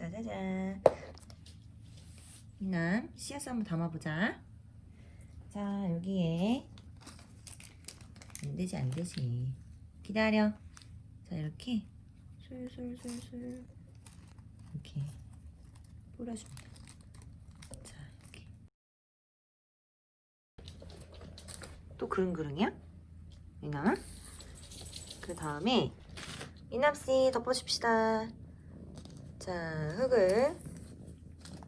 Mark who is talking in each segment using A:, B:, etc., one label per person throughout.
A: 짜자잔. 미남 씨앗 한번 담아보자. 자 여기에 안 되지 안 되지. 기다려. 자 이렇게 술술술술 이렇게 뿌려줍니다. 자 이렇게. 또 그릉그릉이야? 미남? 그 다음에 미남씨 덮어줍시다. 자, 흙을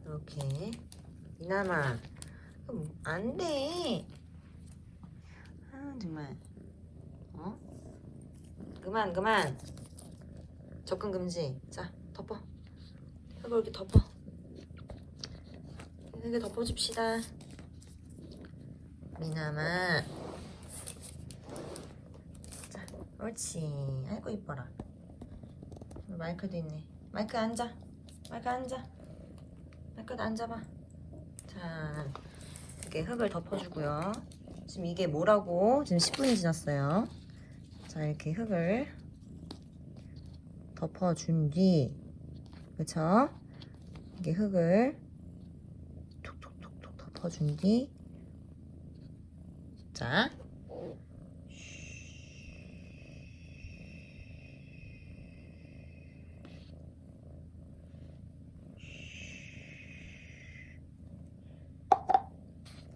A: 이렇게 미남아 그럼 안 돼. 아 정말 어? 그만 그만 접근 금지. 자 덮어. 흙을 이렇게 덮어. 흙을 덮어줍시다. 미남아. 자, 옳지. 아이고 이뻐라. 마이크도 있네. 마이크 앉아. 마이크 앉아. 마이크도 앉아봐. 자, 이렇게 흙을 덮어주고요. 지금 이게 뭐라고? 지금 10분이 지났어요. 자, 이렇게 흙을 덮어준 뒤, 그쵸? 이게 흙을 톡톡톡톡 덮어준 뒤, 자,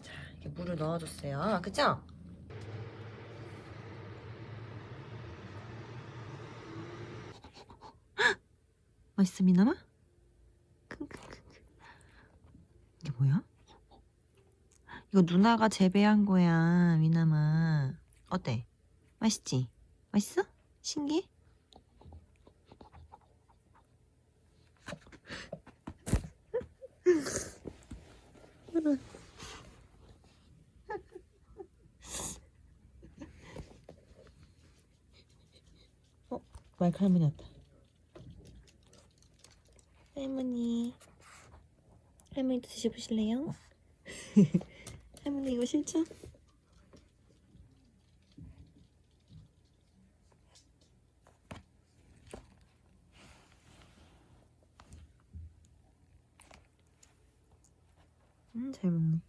A: 자, 이렇게 물을 넣어줬어요. 그죠? 미나마? 킁킁킁. 이게 뭐야? 이거 누나가 재배한 거야, 미나마. 어때? 맛있지? 맛있어? 신기해? 어? 마이크 할머니 왔다. 할머니. 할머니도 드셔보실래요? 할머니 이거 싫죠? 음, 잘 먹네.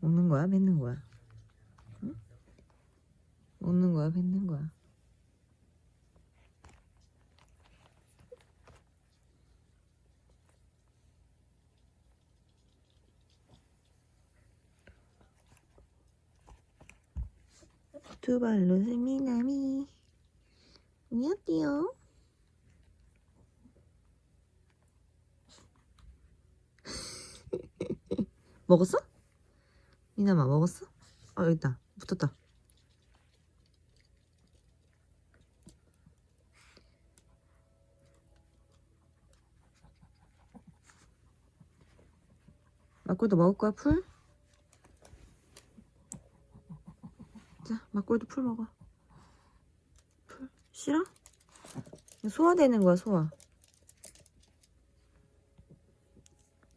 A: 먹는 거야? 뱉는 거야? 응? 먹는 거야? 뱉는 거야? 두 발로 스미나미 안녕하세요 먹었어? 미나마 먹었어? 어 여기 있다 붙었다 막걸리도 먹을 거야 풀? 자 막걸리도 풀 먹어 풀 싫어? 소화되는 거야 소화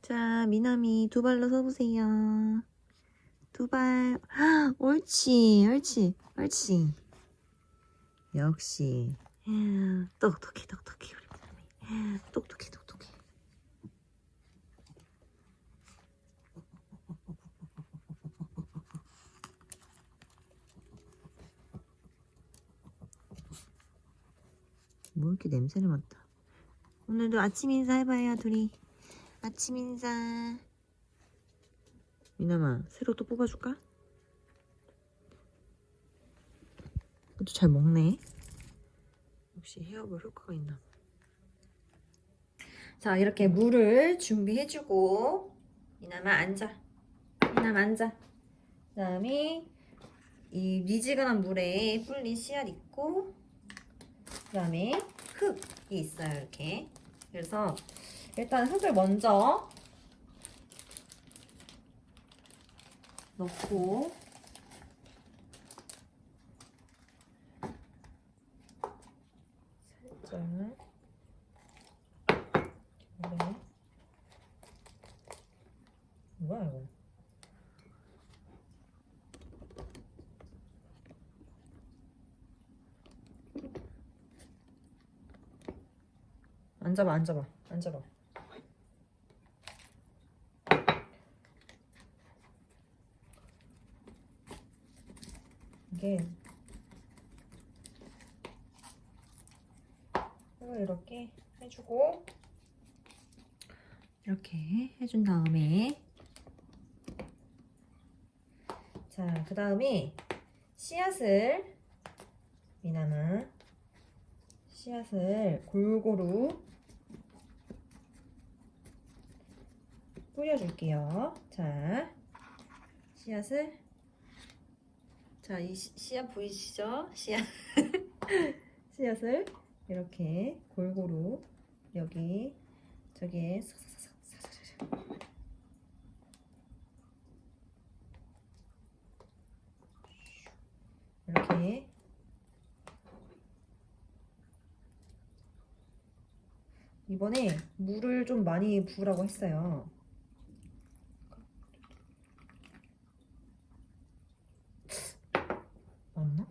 A: 자, 미나미 두 발로 서보세요. 두 발. 아, 옳지, 옳지, 옳지. 역시. 야, 똑똑해, 똑똑해, 우리 미나미. 똑똑해, 똑똑해. 뭐 이렇게 냄새를 맡다. 오늘도 아침 인사 해봐요, 둘이. 아침 인사. 미나마, 새로 또 뽑아줄까? 그것도 잘 먹네. 역시 헤어볼 효과가 있나 봐. 자, 이렇게 물을 준비해주고, 미나마 앉아. 미나마 앉아. 그 다음에, 이 미지근한 물에 불린 씨앗 있고, 그 다음에 흙이 있어요, 이렇게. 그래서, 일단 흙을 먼저 넣고 살짝 네. 뭐야 이거 앉아봐 앉아봐 앉아봐. 이게 이렇게 해주고 이렇게 해준 다음에 자 그 다음에 씨앗을 미나마 씨앗을 골고루 뿌려줄게요. 자, 씨앗을 자, 이 씨- 씨앗 보이시죠? 씨앗 씨앗을 이렇게 골고루 여기 저기에 이렇게 이번에 물을 좀 많이 부으라고 했어요. 맞나?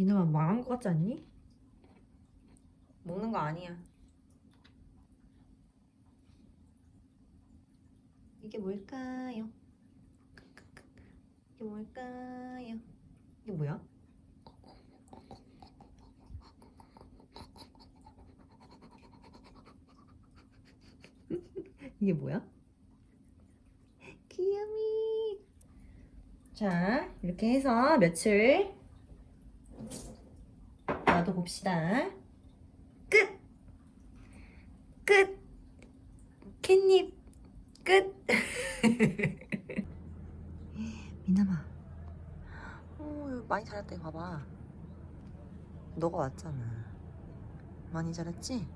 A: 민호아 망한 것 같지 않니? 먹는 거 아니야. 이게 뭘까요? 이게 뭘까요? 이게 뭐야? 이게 뭐야? 귀여미. 자, 이렇게 해서 며칠 봅시다. 끝! 끝! 캣닙 끝! 미나마. 어, 이거 많이 자랐다, 이거 봐봐. 너가 왔잖아. 많이 자랐지?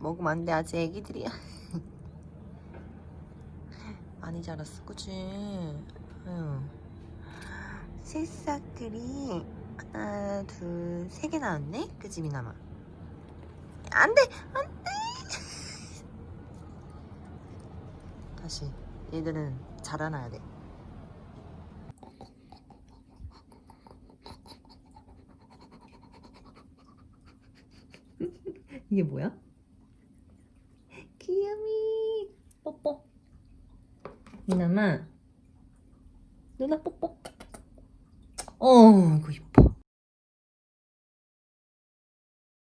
A: 먹으면 안 돼, 아직 애기들이야. 많이 자랐어, 그치? 아유. 새싹들이 하나, 둘, 세 개 나왔네? 그치, 미나마? 안 돼! 안 돼! 다시. 얘들은 자라나야 돼. 이게 뭐야? 귀여미 뽀뽀 미나마 누나 뽀뽀 어 이거 이뻐